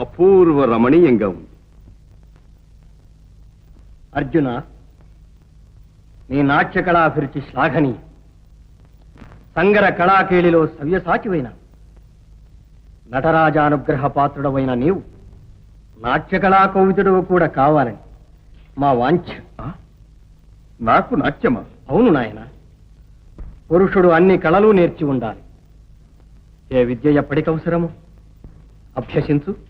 అపూర్వ రమణీయంగా ఉంది. అర్జున నీ నాట్య కళాభిరుచి శ్లాఘనీయ. సంగర కళాకేళిలో సవ్యసాచివైన నటరాజానుగ్రహ పాత్రుడవైన నీవు నాట్య కళా కవితుడు కూడా కావాలని మా వాంఛ? నాకు నాట్యమా? అవును నాయన. పురుషుడు అన్ని కళలు నేర్చి ఉండాలి. ఏ విద్య ఎప్పటికవసరము? అభ్యసించు.